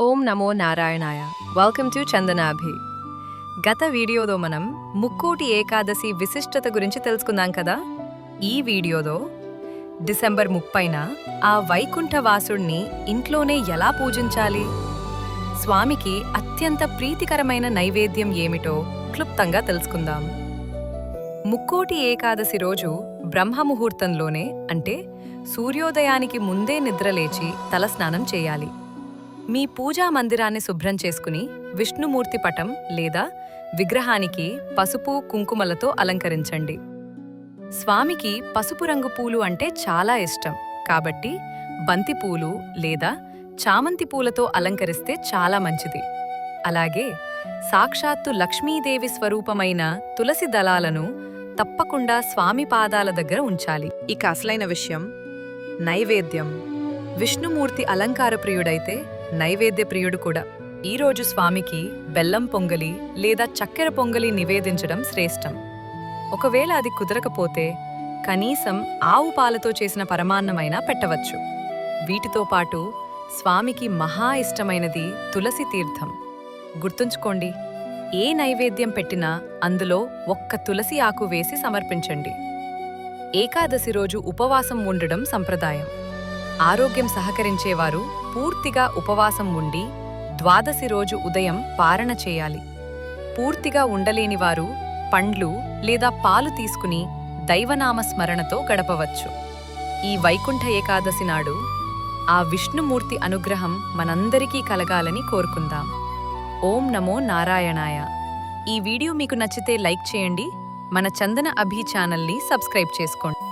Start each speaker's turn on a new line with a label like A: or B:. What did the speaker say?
A: ఓం నమో నారాయణాయ. Welcome to చందనాభి గత వీడియోలో మనం ముక్కోటి ఏకాదశి విశిష్టత గురించి తెలుసుకుందాం కదా? ఈ వీడియోలో డిసెంబర్ ముప్పైన ఆ వైకుంఠ వాసుణ్ణి ఇంట్లోనే ఎలా పూజించాలి? స్వామికి అత్యంత ప్రీతికరమైన నైవేద్యం ఏమిటో క్లుప్తంగా తెలుసుకుందాం. ముక్కోటి ఏకాదశి రోజు బ్రహ్మముహూర్తంలోనే అంటే సూర్యోదయానికి ముందే నిద్రలేచి తలస్నానం చేయాలి. మీ పూజా మందిరాన్ని శుభ్రం చేసుకుని విష్ణుమూర్తి పటం లేదా విగ్రహానికి పసుపు కుంకుమలతో అలంకరించండి. స్వామికి పసుపు రంగు పూలు అంటే చాలా ఇష్టం. కాబట్టి బంతి పూలు లేదా చామంతి పూలతో అలంకరిస్తే చాలా మంచిది. అలాగే సాక్షాత్తు లక్ష్మీదేవి స్వరూపమైన తులసి దళాలను తప్పకుండా స్వామి పాదాల దగ్గర ఉంచాలి. ఇక అసలైన విషయం నైవేద్యం. విష్ణుమూర్తి అలంకార ప్రియుడైతే నైవేద్య ప్రియుడు కూడా. ఈరోజు స్వామికి బెల్లం పొంగలి లేదా చక్కెర పొంగలి నివేదించడం శ్రేష్టం. ఒకవేళ అది కుదరకపోతే కనీసం ఆవు పాలతో చేసిన పరమాన్నమైనా పెట్టవచ్చు. వీటితో పాటు స్వామికి మహా ఇష్టమైనది తులసి తీర్థం. గుర్తుంచుకోండి ఏ నైవేద్యం పెట్టినా అందులో ఒక్క తులసి ఆకు వేసి సమర్పించండి. ఏకాదశి రోజు ఉపవాసం ఉండడం సంప్రదాయం. ఆరోగ్యం సహకరించేవారు పూర్తిగా ఉపవాసం ఉండి ద్వాదశి రోజు ఉదయం పారణ చేయాలి. పూర్తిగా ఉండలేనివారు పండ్లు లేదా పాలు తీసుకుని దైవనామ స్మరణతో గడపవచ్చు. ఈ వైకుంఠ ఏకాదశి నాడు ఆ విష్ణుమూర్తి అనుగ్రహం మనందరికీ కలగాలని కోరుకుందాం. ఓం నమో నారాయణాయ. ఈ వీడియో మీకు నచ్చితే లైక్ చేయండి. మన చందన అభి ఛానల్ని సబ్స్క్రైబ్ చేసుకోండి.